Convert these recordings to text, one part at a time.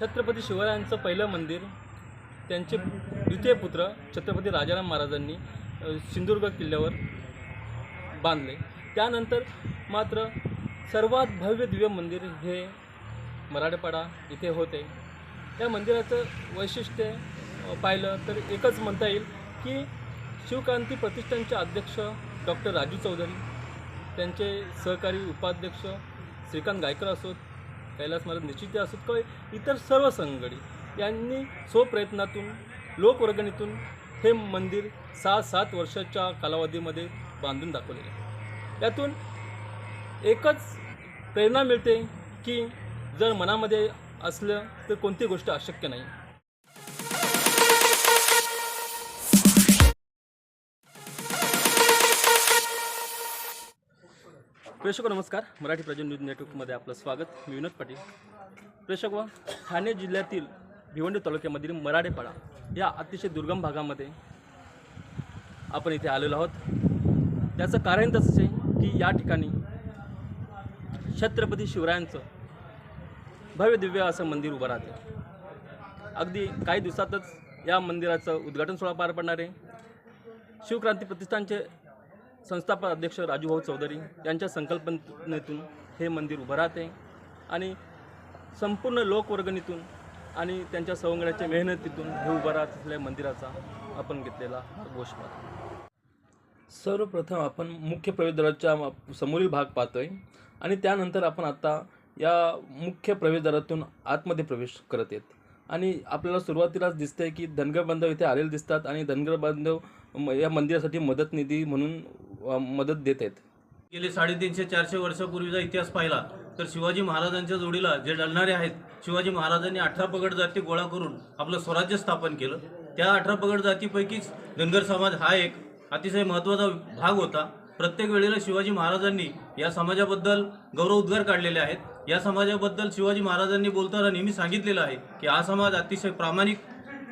छत्रपती शिवरायांचं पहिलं मंदिर त्यांचे द्वितीय पुत्र छत्रपती राजाराम महाराजांनी सिंधुदुर्ग किल्ल्यावर बांधले. त्यानंतर मात्र सर्वात भव्य दिव्य मंदिर हे मराठवाडा इथे होते. त्या मंदिराचं वैशिष्ट्य पाहिलं तर एकच म्हणता येईल की शिवक्रांती प्रतिष्ठानचे अध्यक्ष डॉक्टर राजू चौधरी त्यांचे सहकारी उपाध्यक्ष श्रीकांत गायकर असोत कैलास महाराज निश्चित असत किंवा इतर सर्व संघडी यांनी स्वप्रयत्नातून लोकवर्गणीतून हे मंदिर सहा सात वर्षाच्या कालावधीमध्ये बांधून दाखवलेले आहे. यातून एकच प्रेरणा मिळते की जर मनामध्ये असलं तर कोणती गोष्ट अशक्य नाही. प्रेक्षक नमस्कार. मराठी प्रजा न्यूज नेटवर्कमध्ये आपलं स्वागत. मी विनोद पाटील. प्रेक्षक व ठाणे जिल्ह्यातील भिवंडी तालुक्यामधील मराठेपाडा या अतिशय दुर्गम भागामध्ये आपण इथे आलेलो आहोत. त्याचं कारण तसंच आहे की या ठिकाणी छत्रपती शिवरायांचं भव्य दिव्य असं मंदिर उभं राहते. अगदी काही दिवसातच या मंदिराचं उद्घाटन सोहळा पार पडणार आहे. शिवक्रांती प्रतिष्ठानचे संस्थापक अध्यक्ष राजूभाऊ चौधरी यांच्या संकल्पनेतून हे मंदिर उभं राहते. आणि संपूर्ण लोकवर्गणीतून आणि त्यांच्या सवंगड्याच्या मेहनतीतून हे उभं राहत असलेल्या मंदिराचा आपण घेतलेला हा सर्वप्रथम आपण मुख्य प्रवेशद्वाराच्या समोरील भाग पाहतोय. आणि त्यानंतर आपण आता या मुख्य प्रवेशद्वारातून आतमध्ये प्रवेश करत आहेत आणि आपल्याला सुरुवातीलाच दिसतंय की धनगर बांधव इथे आलेले दिसतात आणि धनगर बांधव म- या मंदिरासाठी मदत निधी म्हणून मदत देत आहेत. गेले साडेतीनशे चारशे वर्षापूर्वीचा इतिहास पाहिला तर शिवाजी महाराजांच्या जोडीला जे लढणारे आहेत शिवाजी महाराजांनी अठरा पगड जाती गोळा करून आपलं स्वराज्य स्थापन केलं. त्या अठरा पगड जातीपैकीच धनगर समाज हा एक अतिशय महत्त्वाचा भाग होता. प्रत्येक वेळेला शिवाजी महाराजांनी या समाजाबद्दल गौरव उद्गार काढलेले आहेत. या समाजाबद्दल शिवाजी महाराजांनी बोलताना नेहमी सांगितलेलं आहे की हा समाज अतिशय प्रामाणिक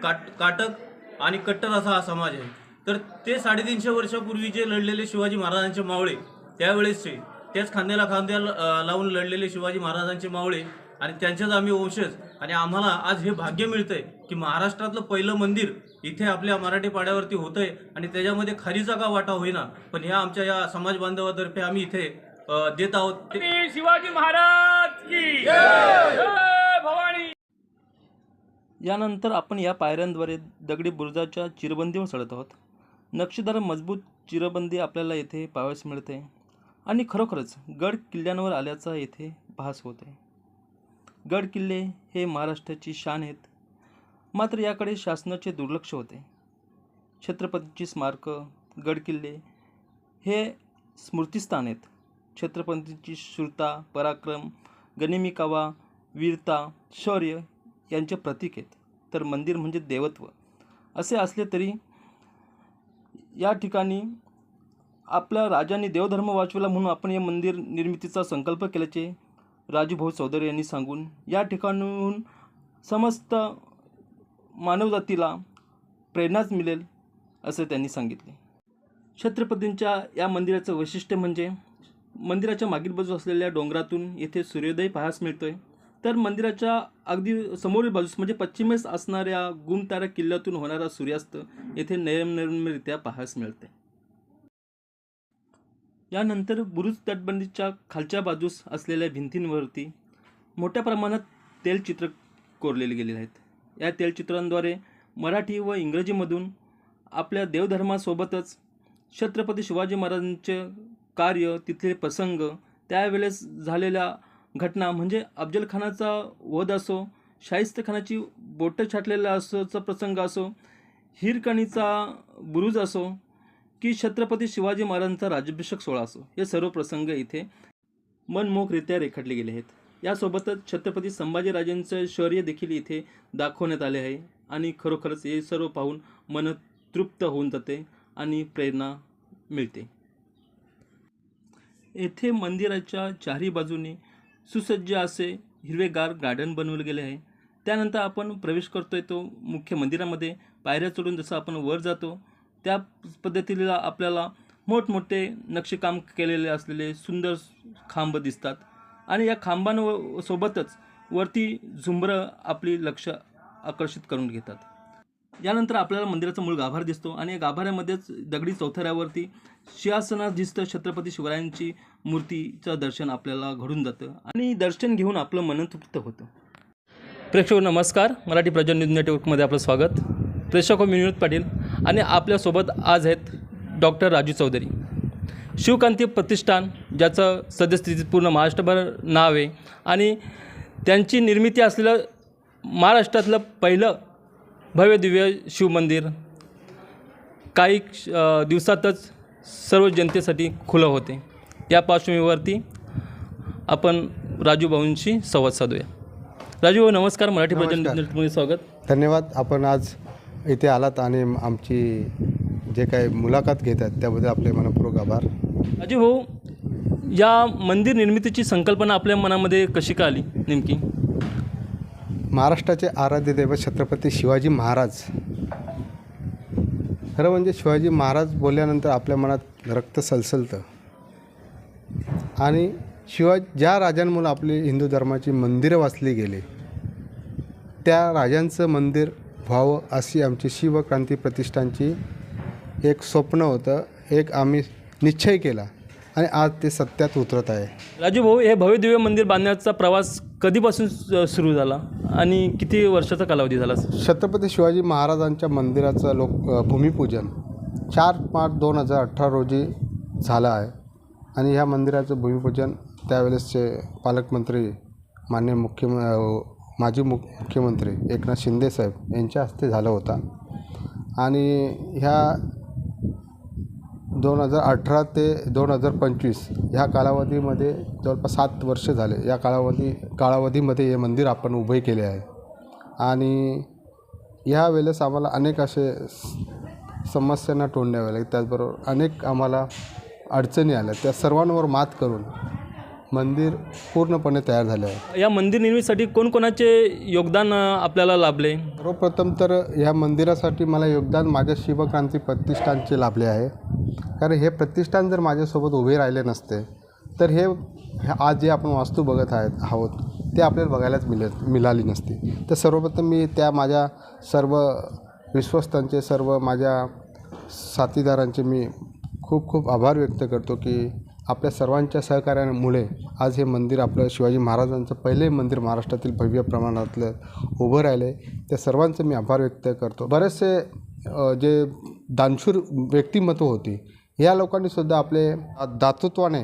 काट काटक आणि कट्टर असा हा समाज आहे. तर ते साडेतीनशे वर्षापूर्वी जे लढलेले शिवाजी महाराजांचे मावळे त्यावेळेसचे त्याच खांद्याला खांद्या लावून लढलेले शिवाजी महाराजांचे मावळे आणि त्यांच्याच आम्ही वंशज आणि आम्हाला आज हे भाग्य मिळतंय की महाराष्ट्रातलं पहिलं मंदिर इथे आपल्या मराठी पाड्यावरती होतंय आणि त्याच्यामध्ये खारीचा का वाटा होईना पण ह्या आमच्या या समाज बांधवातर्फे आम्ही इथे देत आहोत. शिवाजी महाराज की. जय! भवानी. यानंतर आपण या पायऱ्यांद्वारे दगडी बुरुजाच्या चिरबंदीवर चढत आहोत. नक्षीदार मजबूत चिरबंदी आपल्याला येथे पाहावयास मिळते आणि खरोखरच गड किल्ल्यांवर आल्याचा येथे भास होते गड किल्ले हे महाराष्ट्राची शान आहेत. मात्र याकडे शासनाचे दुर्लक्ष होते. छत्रपतीची स्मारकं गड किल्ले हे स्मृतिस्थान आहेत. छत्रपतींची शूरता पराक्रम गनिमिकावा वीरता शौर्य यांचे प्रतीक आहेत. तर मंदिर म्हणजे देवत्व. असे असले तरी या ठिकाणी आपल्या राजांनी देवधर्म वाचवला म्हणून आपण या मंदिर निर्मितीचा संकल्प केल्याचे राजूभाऊ चौधरी यांनी सांगून या ठिकाणून समस्त मानवजातीला प्रेरणाच मिळेल असे त्यांनी सांगितले. छत्रपतींच्या या मंदिराचं वैशिष्ट्य म्हणजे मंदिराच्या मागील बाजूस असलेल्या डोंगरातून येथे सूर्योदय पाहायला मिळतोय. तर मंदिराच्या अगदी समोरील बाजूस म्हणजे पश्चिमेस असणाऱ्या गुमतारा किल्ल्यातून होणारा सूर्यास्त येथे नयनरम्यरित्या पाहायस मिळते. यानंतर बुरुज तटबंदीच्या खालच्या बाजूस असलेल्या भिंतींवरती मोठ्या प्रमाणात तेलचित्र कोरलेले गेलेले आहेत. या तेलचित्रांद्वारे मराठी व इंग्रजीमधून आपल्या देवधर्मासोबतच छत्रपती शिवाजी महाराजांचे कार्य तिथले प्रसंग त्यावेळेस झालेल्या घटना म्हणजे अफजलखानाचा वध असो शाहिस्तखानाची बोटं छाटलेला असोचा प्रसंग असो हिरकणीचा बुरुज असो की छत्रपती शिवाजी महाराजांचा राज्याभिषेक सोहळा असो हे सर्व प्रसंग इथे मनमोहकरित्या रेखाटले गेले आहेत. यासोबतच छत्रपती संभाजीराजेंचं शौर्य देखील इथे दाखवण्यात आले आहे आणि खरोखरच हे सर्व पाहून मन तृप्त होऊन जाते आणि प्रेरणा मिळते. येथे मंदिराच्या चारही बाजूने सुसज्ज असे हिरवेगार गार्डन बनवले गेले आहे. त्यानंतर आपण प्रवेश करतो आहे तो मुख्य मंदिरामध्ये. पायऱ्या चढून जसं आपण वर जातो त्या पद्धतीला आपल्याला मोठमोठे नक्षीकाम केलेले असलेले सुंदर खांब दिसतात. आणि या खांबांसोबतच वरती झुंबरं आपली लक्ष आकर्षित करून घेतात. यानंतर आपल्याला मंदिराचा मूळ गाभार दिसतो आणि या गाभाऱ्यामध्येच दगडी चौथऱ्यावरती सिंहासनाधिष्ठ छत्रपती शिवरायांची मूर्तीचं दर्शन आपल्याला घडून जातं आणि दर्शन घेऊन आपलं मन तृप्त होतं. प्रेक्षक नमस्कार. मराठी प्रजा न्यूज नेटवर्कमध्ये आपलं स्वागत. प्रेक्षक मी विनोद पाटील आणि आपल्यासोबत आज आहेत डॉक्टर राजू चौधरी. शिवकांती प्रतिष्ठान ज्याचं सद्यस्थितीत पूर्ण महाराष्ट्रभर नाव आहे आणि त्यांची निर्मिती असलेलं महाराष्ट्रातलं पहिलं भव्य दिव्य शिवमंदिर काही दिवसातच सर्व जनतेसाठी खुलं होते. या पार्श्वभूमीवरती आपण राजू भाऊंशी संवाद साधूया. राजू भाऊ नमस्कार. मराठी प्रजा नमस्कार. न्यूजमध्ये स्वागत. धन्यवाद. आपण आज इथे आलात आणि आमची जे काही मुलाखत घेत आहेत त्याबद्दल आपले मनपूर्वक आभार. राजू भाऊ या मंदिर निर्मितीची संकल्पना आपल्या मनामध्ये कशी का आली नेमकी? महाराष्ट्राचे आराध्य दैवत छत्रपती शिवाजी महाराज. खरं म्हणजे शिवाजी महाराज बोलल्यानंतर आपल्या मनात रक्त सलसलतं. आणि शिवाज ज्या राजांमुळे आपली हिंदू धर्माची मंदिरं वाचली गेली त्या राजांचं मंदिर व्हावं अशी आमची शिवक्रांती प्रतिष्ठानची एक स्वप्न होतं. एक आम्ही निश्चय केला. आणि आज ते सत्यात उतरत आहे. राजू भाऊ हे भव्य दिव्य मंदिर बांधण्याचा प्रवास कधीपासून सुरू झाला? आणि किती वर्षाचा कालावधी झाला? छत्रपती शिवाजी महाराजांच्या मंदिराचं लोक भूमिपूजन चार पाच दोन हजार अठरा रोजी झालं आहे. आणि ह्या मंदिराचं भूमिपूजन त्यावेळेसचे पालकमंत्री मान्य मुख्यम माजी मुख मुख्यमंत्री एकनाथ शिंदेसाहेब यांच्या हस्ते झालं होता. आणि ह्या दोन हजार अठरा ते दोन हजार पंचवीस ह्या कालावधीमध्ये जवळपास सात वर्ष झाले. या कालावधी कालावधीमध्ये हे मंदिर आपण उभे केले आहे. आणि ह्या वेळेस आम्हाला अनेक असे समस्यांना तोंड द्यावे लागले. त्याचबरोबर अनेक आम्हाला अडचणी आल्या. त्या सर्वांवर मात करून मंदिर पूर्णपणे तयार झाले आहे. या मंदिर निर्मितीसाठी कोणकोणाचे योगदान आपल्याला लाभले? सर्वप्रथम तर ह्या मंदिरासाठी मला योगदान माझ्या शिवक्रांती प्रतिष्ठानचे लाभले आहे. कारण हे प्रतिष्ठान जर माझ्यासोबत उभे राहिले नसते तर हे हे आज जे आपण वास्तू बघत आहेत आहोत ते आपल्याला बघायलाच मिळत मिळाली नसती. तर सर्वप्रथम मी त्या माझ्या सर्व विश्वस्तांचे सर्व माझ्या साथीदारांचे मी खूप खूप आभार व्यक्त करतो की आपल्या सर्वांच्या सहकार्यामुळे आज हे मंदिर आपलं शिवाजी महाराजांचं पहिले मंदिर महाराष्ट्रातील भव्य प्रमाणातलं उभं राहिलं आहे त्या सर्वांचं मी आभार व्यक्त करतो. बरेचसे जे दानशूर व्यक्तिमत्व होती या लोकांनीसुद्धा आपले दातृत्वाने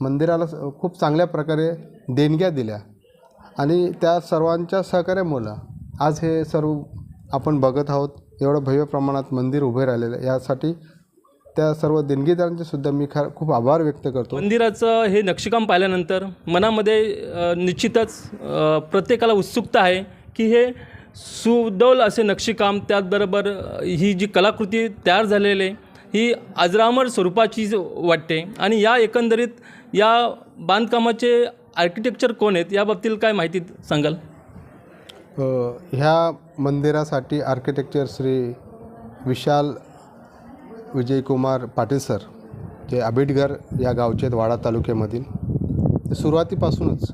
मंदिराला खूप चांगल्या प्रकारे देणग्या दिल्या. आणि त्या सर्वांच्या सहकार्यामुळं आज हे सर्व आपण बघत आहोत. एवढं भव्य प्रमाणात मंदिर उभे राहिलेलं आहे. यासाठी त्या सर्व देणगीदारांचे सुद्धा मी खर खूप आभार व्यक्त करतो. मंदिराचं हे नक्षीकाम पाहिल्यानंतर मनामध्ये निश्चितच प्रत्येकाला उत्सुकता आहे की हे सुडौल असे नक्षीकाम त्याचबरोबर ही जी कलाकृती तयार झालेली ही अजरामर स्वरूपाची वाटते. आणि या एकंदरीत या बांधकामाचे आर्किटेक्चर कोण आहेत याबाबतीत काय माहिती सांगाल? ह्या मंदिरासाठी आर्किटेक्चर श्री विशाल विजयकुमार पाटील सर जे आबिडगर या गावचे आहेत वाडा तालुक्यामधील. ते सुरुवातीपासूनच.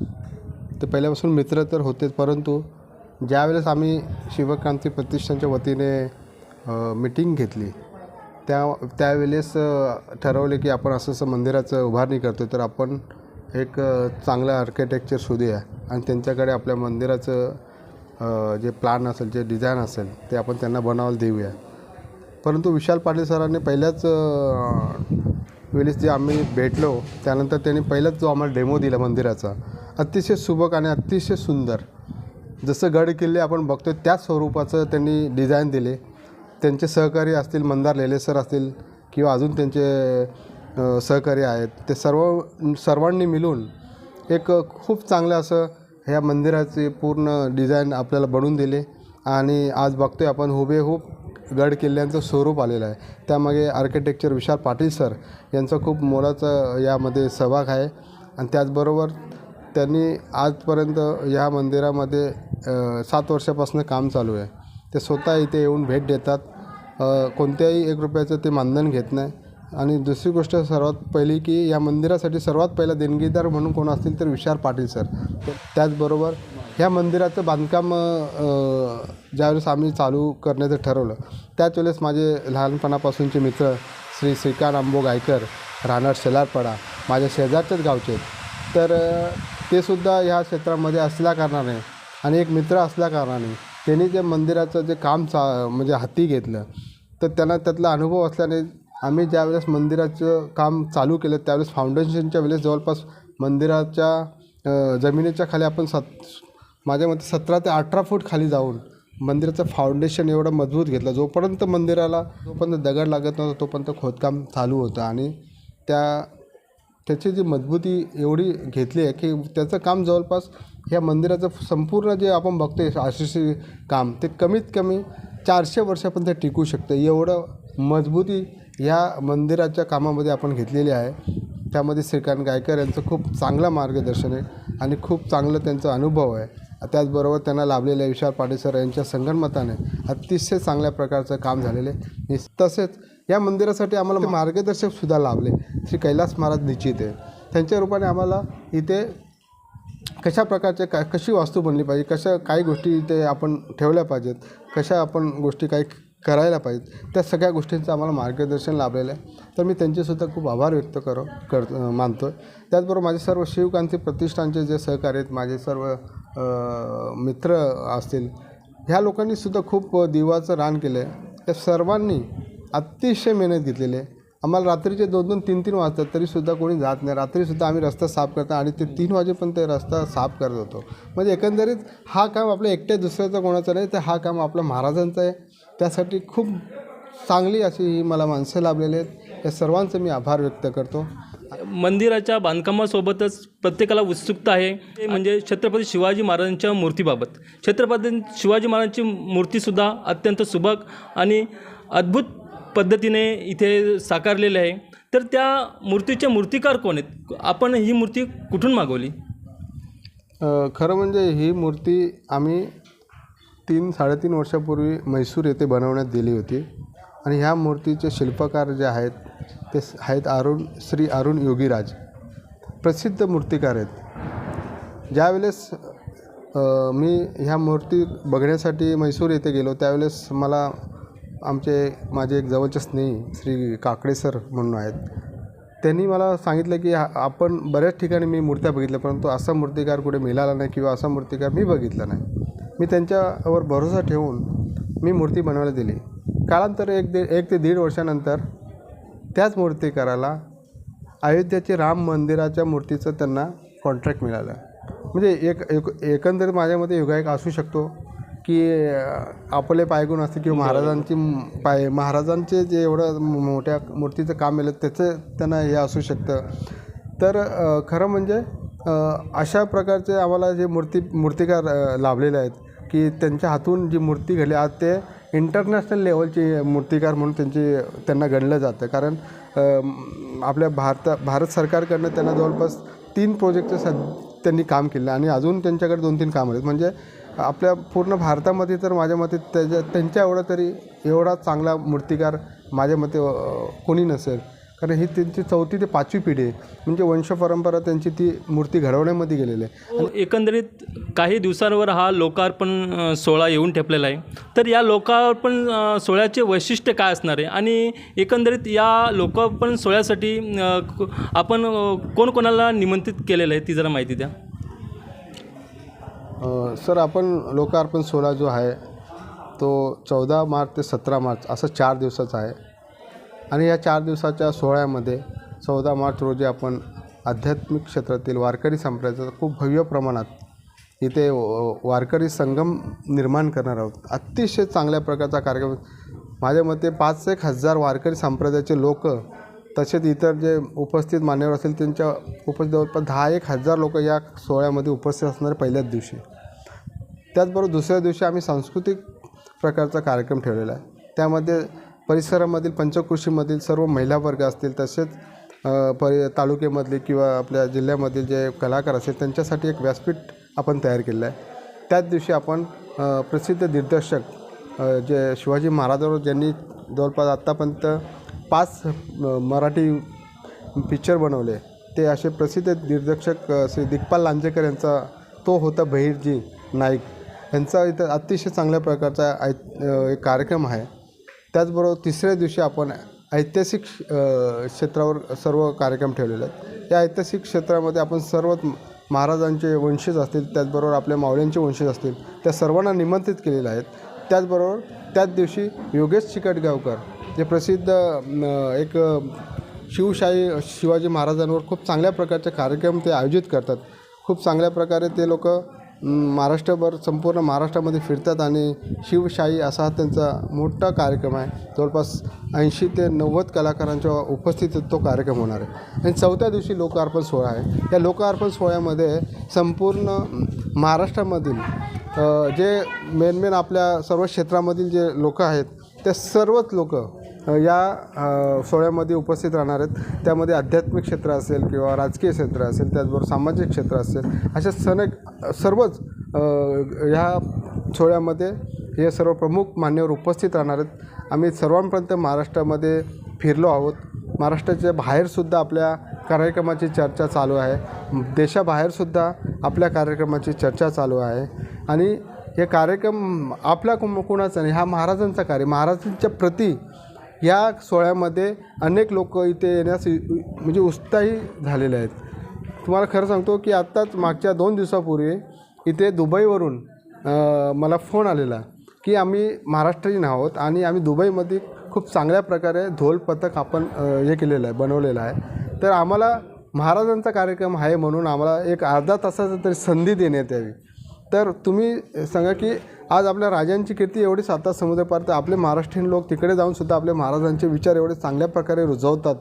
ते पहिल्यापासून मित्र तर होतेच परंतु ज्यावेळेस आम्ही शिवक्रांती प्रतिष्ठानच्या वतीने मिटिंग घेतली त्या त्यावेळेस ठरवले की आपण असं असं मंदिराचं उभारणी करतो तर आपण एक चांगलं आर्किटेक्चर शोधूया आणि त्यांच्याकडे आपल्या मंदिराचं जे प्लान असेल जे डिझाईन असेल ते आपण त्यांना बनवायला देऊया. परंतु विशाल पाटील सरांनी पहिल्याच वेळेस जे आम्ही भेटलो त्यानंतर त्यांनी पहिलाच जो आम्हाला डेमो दिला मंदिराचा अतिशय सुबक आणि अतिशय सुंदर. जसं गड किल्ले आपण बघतो त्याच स्वरूपाचं त्यांनी डिझाईन दिले. त्यांचे सहकारी असतील मंदार लेले सर असतील किंवा अजून त्यांचे सहकारी आहेत ते सर्व सर्वांनी मिळून एक खूप चांगलं असं ह्या मंदिराचे पूर्ण डिझाईन आपल्याला बनवून दिले. आणि आज बघतोय आपण हुबेहूब गड किल्ल्यांचं स्वरूप आलेलं आहे. त्यामागे आर्किटेक्चर विशाल पाटील सर यांचा खूप मोलाचा यामध्ये सहभाग आहे. आणि त्याचबरोबर त्यांनी आजपर्यंत ह्या मंदिरामध्ये सात वर्षापासून काम चालू आहे. ते स्वतः इथे येऊन भेट देतात. कोणत्याही एक रुपयाचं ते मानधन घेत नाही. आणि दुसरी गोष्ट सर्वात पहिली की या मंदिरासाठी सर्वात पहिला देणगीदार म्हणून कोण असतील तर विशाल पाटील सर त्याचबरोबर ह्या मंदिराचं बांधकाम ज्यावेळेस आम्ही चालू करण्याचं ठरवलं त्याच वेळेस माझे लहानपणापासूनचे मित्र श्री श्रीकांत आंबो गायकर राहणार शेलारपाडा माझ्या शेजारच्याच गावचे आहेत. तर ते सुद्धा ह्या क्षेत्रामध्ये असल्या कारणाने आणि एक मित्र असल्या कारणाने त्यांनी जे मंदिराचं जे काम चा म्हणजे हाती घेतलं तर त्यांना त्यातला अनुभव असल्याने आम्ही ज्यावेळेस मंदिराचं काम चालू केलं त्यावेळेस फाउंडेशनच्या वेळेस जवळपास मंदिराच्या जमिनीच्या खाली आपण सात माझ्या मते सतरा ते अठरा फूट खाली जाऊन मंदिराचं फाउंडेशन एवढं मजबूत घेतलं. जोपर्यंत मंदिराला जोपर्यंत दगड लागत नव्हता तोपर्यंत खोदकाम चालू होतं. आणि त्या त्याची जी मजबूती एवढी घेतली आहे की त्याचं काम जवळपास ह्या मंदिराचं संपूर्ण जे आपण बघतोय आशिषी काम ते कमीत कमी चारशे वर्षापर्यंत टिकू शकतं. एवढं मजबूती ह्या मंदिराच्या कामामध्ये आपण घेतलेली आहे. त्यामध्ये श्रीकांत गायकर यांचं खूप चांगलं मार्गदर्शन आहे आणि खूप चांगलं त्यांचा अनुभव आहे. त्याचबरोबर त्यांना लाभलेल्या विशाल पाटील सर यांच्या संगणमताने अतिशय चांगल्या प्रकारचं काम झालेलं आहे. तसेच या मंदिरासाठी आम्हाला मार्गदर्शकसुद्धा लाभले. श्री कैलास महाराज निश्चित आहे. त्यांच्या रूपाने आम्हाला इथे कशा प्रकारचे का कशी वास्तू बनली पाहिजे कशा काही गोष्टी इथे आपण ठेवल्या पाहिजेत कशा आपण गोष्टी काही करायला पाहिजेत त्या सगळ्या गोष्टींचं आम्हाला मार्गदर्शन लाभलेलं आहे. तर मी त्यांचेसुद्धा खूप आभार व्यक्त करो कर मानतो आहे त्याचबरोबर माझे सर्व शिवकांती प्रतिष्ठानचे जे सहकार्य आहेत माझे सर्व मित्र असतील ह्या लोकांनी सुद्धा खूप दिवाचं रान केलं आहे त्या सर्वांनी अतिशय मेहनत घेतलेली आहे. आम्हाला रात्रीचे दोन दोन तीन तीन वाजतात तरीसुद्धा कोणी जात नाही. रात्रीसुद्धा आम्ही रस्ता साफ करतो आणि ते तीन वाजेपर्यंत ते रस्ता साफ करत होतो. म्हणजे एकंदरीत हा काम आपल्या एकट्या दुसऱ्याचा कोणाचा नाही तर हा काम आपल्या महाराजांचा आहे. त्यासाठी खूप चांगली अशी ही मला माणसं लाभलेली आहेत. या सर्वांचं मी आभार व्यक्त करतो. मंदिराच्या बांधकामासोबतच प्रत्येकाला उत्सुकता आहे. ते म्हणजे छत्रपती शिवाजी महाराजांच्या मूर्तीबाबत. छत्रपती शिवाजी महाराजांची मूर्तीसुद्धा अत्यंत सुबक आणि अद्भुत पद्धतीने इथे साकारलेले आहे. तर त्या मूर्तीचे मूर्तिकार कोण आहेत? आपण ही मूर्ती कुठून मागवली? खरं म्हणजे ही मूर्ती आम्ही तीन साडेतीन वर्षापूर्वी म्हैसूर येथे बनवण्यात दिली होती. आणि ह्या मूर्तीचे शिल्पकार जे आहेत ते आहेत अरुण श्री अरुण योगीराज. प्रसिद्ध मूर्तिकार आहेत. ज्यावेळेस मी ह्या मूर्ती बघण्यासाठी म्हैसूर येथे गेलो त्यावेळेस मला आमचे माझे एक जवळचे स्नेही श्री काकडे सर म्हणून आहेत. त्यांनी मला सांगितलं की आपण बऱ्याच ठिकाणी मी मूर्त्या बघितल्या परंतु असा मूर्तिकार कुठे मिळाला नाही किंवा असा मूर्तिकार मी बघितला नाही. मी त्यांच्यावर भरोसा ठेवून मी मूर्ती बनवायला दिली. कालांतर एक दीड एक ते दीड वर्षानंतर त्याच मूर्तिकाराला अयोध्याचे राम मंदिराच्या मूर्तीचं त्यांना कॉन्ट्रॅक्ट मिळालं. म्हणजे एक एक एकंदरीत माझ्यामध्ये योगायोग असू शकतो की आपले पायगुण असते किंवा महाराजांची पाय महाराजांचे जे एवढं मोठ्या मूर्तीचं काम मिळलं त्याचं त्यांना हे असू शकतं. तर खरं म्हणजे अशा प्रकारचे आम्हाला जे मूर्ती मूर्तिकार लाभलेले आहेत की त्यांच्या हातून जी मूर्ती घडली आज ते इंटरनॅशनल लेवलची मूर्तिकार म्हणून त्यांची त्यांना गणलं जातं. कारण आपल्या भारत भारत सरकारकडनं त्यांना जवळपास तीन प्रोजेक्टचं सद त्यांनी काम केलं आणि अजून त्यांच्याकडे दोन तीन कामं आहेत. म्हणजे आपल्या पूर्ण भारतामध्ये तर माझ्या मते त्याच्या त्यांच्या एवढा तरी एवढा चांगला मूर्तिकार माझ्या मते कोणी नसेल. कारण ही त्यांची चौथी ते पाचवी पिढी आहे. म्हणजे वंशपरंपरा त्यांची ती मूर्ती घडवण्यामध्ये गेलेली आहे. हो, एकंदरीत काही दिवसांवर हा लोकार्पण सोहळा येऊन ठेपलेला आहे. तर या लोकार्पण सोहळ्याचे वैशिष्ट्य काय असणार आहे? आणि एकंदरीत या लोकार्पण सोहळ्यासाठी आपण कोणकोणाला निमंत्रित केलेलं आहे ती जरा माहिती द्या. सर आपण लोकार्पण सोहळा जो आहे तो चौदा मार्च ते सतरा मार्च असं चार दिवसाचा आहे. आणि या चार दिवसाच्या सोहळ्यामध्ये चौदा मार्च रोजी आपण आध्यात्मिक क्षेत्रातील वारकरी संप्रदायाचा खूप भव्य प्रमाणात इथे वारकरी संगम निर्माण करणार आहोत. अतिशय चांगल्या प्रकारचा कार्यक्रम. माझ्या मते पाच एक हजार वारकरी संप्रदायाचे लोक तसेच इतर जे उपस्थित मान्यवर असतील त्यांच्या उपस्थित जवळपास दहा एक हजार लोक या सोहळ्यामध्ये उपस्थित असणार पहिल्याच दिवशी. त्याचबरोबर दुसऱ्या दिवशी आम्ही सांस्कृतिक प्रकारचा कार्यक्रम ठेवलेला आहे. त्यामध्ये परिसरामधील पंचकृषीमधील सर्व महिला वर्ग असतील तसेच परि तालुक्यामधले किंवा आपल्या जिल्ह्यामधील जे कलाकार असतील त्यांच्यासाठी एक व्यासपीठ आपण तयार केलं आहे. त्याच दिवशी आपण प्रसिद्ध दिग्दर्शक जे शिवाजी महाराजांवर ज्यांनी जवळपास आत्तापर्यंत पाच मराठी पिक्चर बनवले ते असे प्रसिद्ध दिग्दर्शक श्री दिग्पाल लांजेकर यांचा तो होता बहिरजी नाईक. यांचा इथं अतिशय चांगल्या प्रकारचा ऐ एक कार्यक्रम आहे. त्याचबरोबर तिसऱ्या दिवशी आपण ऐतिहासिक क्षेत्रावर सर्व कार्यक्रम ठेवलेले आहेत. या ऐतिहासिक क्षेत्रामध्ये आपण सर्वच महाराजांचे वंशज असतील त्याचबरोबर आपल्या मावळ्यांचे वंशज असतील त्या सर्वांना निमंत्रित केलेले आहेत. त्याचबरोबर त्याच दिवशी योगेश चिकटगावकर जे प्रसिद्ध एक शिवशाही शिवाजी महाराजांवर खूप चांगल्या प्रकारचे कार्यक्रम ते आयोजित करतात. खूप चांगल्या प्रकारे ते लोक महाराष्ट्रभर संपूर्ण महाराष्ट्रामध्ये फिरतात आणि शिवशाही असा हा त्यांचा मोठा कार्यक्रम आहे. जवळपास ऐंशी ते नव्वद कलाकारांच्या उपस्थितीत तो कार्यक्रम होणार आहे. आणि चौथ्या दिवशी लोकार्पण सोहळा आहे. या लोकार्पण सोहळ्यामध्ये संपूर्ण महाराष्ट्रामधील जे मेन मेन आपल्या सर्व क्षेत्रामधील जे लोक आहेत ते सर्वच लोक या सोहळ्यामध्ये उपस्थित राहणार आहेत. त्यामध्ये आध्यात्मिक क्षेत्र असेल किंवा राजकीय क्षेत्र असेल त्याचबरोबर सामाजिक क्षेत्र असेल अशा सण सर्वच ह्या सोहळ्यामध्ये हे सर्व प्रमुख मान्यवर उपस्थित राहणार आहेत. आम्ही सर्वांपर्यंत महाराष्ट्रामध्ये फिरलो आहोत. महाराष्ट्राच्या बाहेरसुद्धा आपल्या कार्यक्रमाची चर्चा चालू आहे. देशाबाहेरसुद्धा आपल्या कार्यक्रमाची चर्चा चालू आहे. आणि हे कार्यक्रम आपल्या कुम कुणाचा नाही हा महाराजांचा कार्य महाराजांच्या प्रती या सोहळ्यामध्ये अनेक लोक इथे येण्यास म्हणजे उत्साही झालेले आहेत. तुम्हाला खरं सांगतो की आत्ताच मागच्या दोन दिवसापूर्वी इथे दुबईवरून मला फोन आलेला की आम्ही महाराष्ट्रीयन आहोत आणि आम्ही दुबईमध्ये खूप चांगल्या प्रकारे ढोल पथक आपण हे केलेलं आहे बनवलेलं आहे. तर आम्हाला महाराजांचा कार्यक्रम आहे म्हणून आम्हाला एक अर्धा तासाचा तरी संधी देण्यात यावी. तर तुम्ही सांगा की आज आपल्या राजांची कीर्ती एवढी सातात समुद्रपार तर आपले महाराष्ट्रीयन लोक तिकडे जाऊनसुद्धा आपले महाराजांचे विचार एवढे चांगल्या प्रकारे रुजवतात.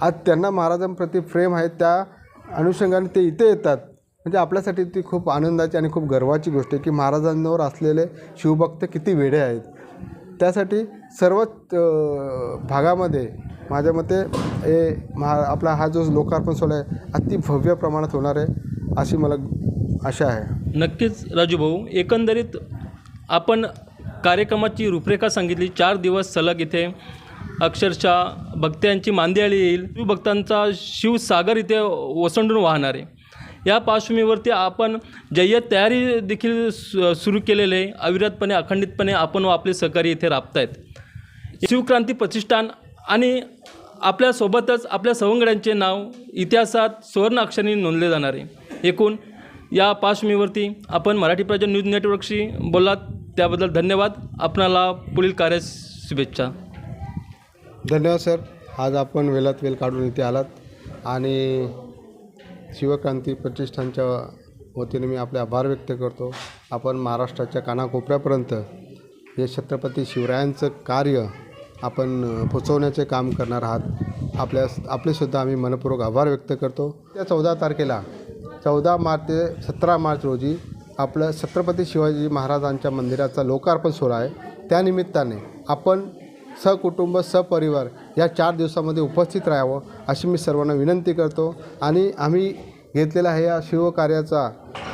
आज त्यांना महाराजांप्रती प्रेम आहे त्या अनुषंगाने ते इथे येतात. म्हणजे आपल्यासाठी ती खूप आनंदाची आणि खूप गर्वाची गोष्ट आहे की महाराजांवर असलेले शिवभक्त किती वेडे आहेत. त्यासाठी सर्वच भागामध्ये माझ्या मते हे महा आपला हा जो लोकार्पण सोहळा आहे अति भव्य प्रमाणात होणार आहे अशी मला आशा आहे. नक्कीच राजू भाऊ. एकंदरीत आपण कार्यक्रमाची रूपरेखा सांगितली. चार दिवस सलग इथे अक्षरशः भक्त्यांची मांदियाळी येईल. शिवभक्तांचा शिवसागर इथे ओसंडून वाहणार आहे. या पार्श्वभूमीवरती आपण जय्यत तयारी देखील सु सुरू केलेले अविरतपणे अखंडितपणे आपण व आपले सहकारी इथे राबतायत. शिवक्रांती प्रतिष्ठान आणि आपल्यासोबतच आपल्या सवंगड्यांचे नाव इतिहासात सुवर्ण अक्षरांनी नोंदले जाणार आहे. एकूण या पार्श्वभूमीवरती आपण मराठी प्रजा न्यूज नेटवर्कशी बोललात. त्याबद्दल धन्यवाद. आपणाला पुढील कार्यास शुभेच्छा. धन्यवाद सर. आज आपण वेळात वेळ काढून इथे आलात. आणि शिवक्रांती प्रतिष्ठानच्या वतीने मी आपले आभार व्यक्त करतो. आपण महाराष्ट्राच्या कानाकोपऱ्यापर्यंत हे छत्रपती शिवरायांचं कार्य आपण पोचवण्याचे काम करणार आहात. आपल्या आपलेसुद्धा आम्ही मनपूर्वक आभार व्यक्त करतो. त्या चौदा तारखेला चौदा मार्च ते सतरा मार्च रोजी आपलं छत्रपती शिवाजी महाराजांच्या मंदिराचा लोकार्पण सोहळा आहे. त्यानिमित्ताने आपण सकुटुंब सपरिवार या चार दिवसामध्ये उपस्थित राहावं अशी मी सर्वांना विनंती करतो. आणि आम्ही घेतलेला आहे या शिवकार्याचा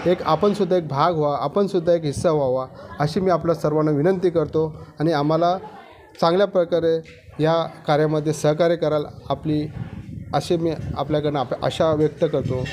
एक आपणसुद्धा एक भाग व्हा आपणसुद्धा एक हिस्सा व्हावा अशी मी आपल्या सर्वांना विनंती करतो. आणि आम्हाला चांगल्या प्रकारे या कार्यामध्ये सहकार्य कराल आपली असे मी आपल्याकडनं आप आशा व्यक्त करतो.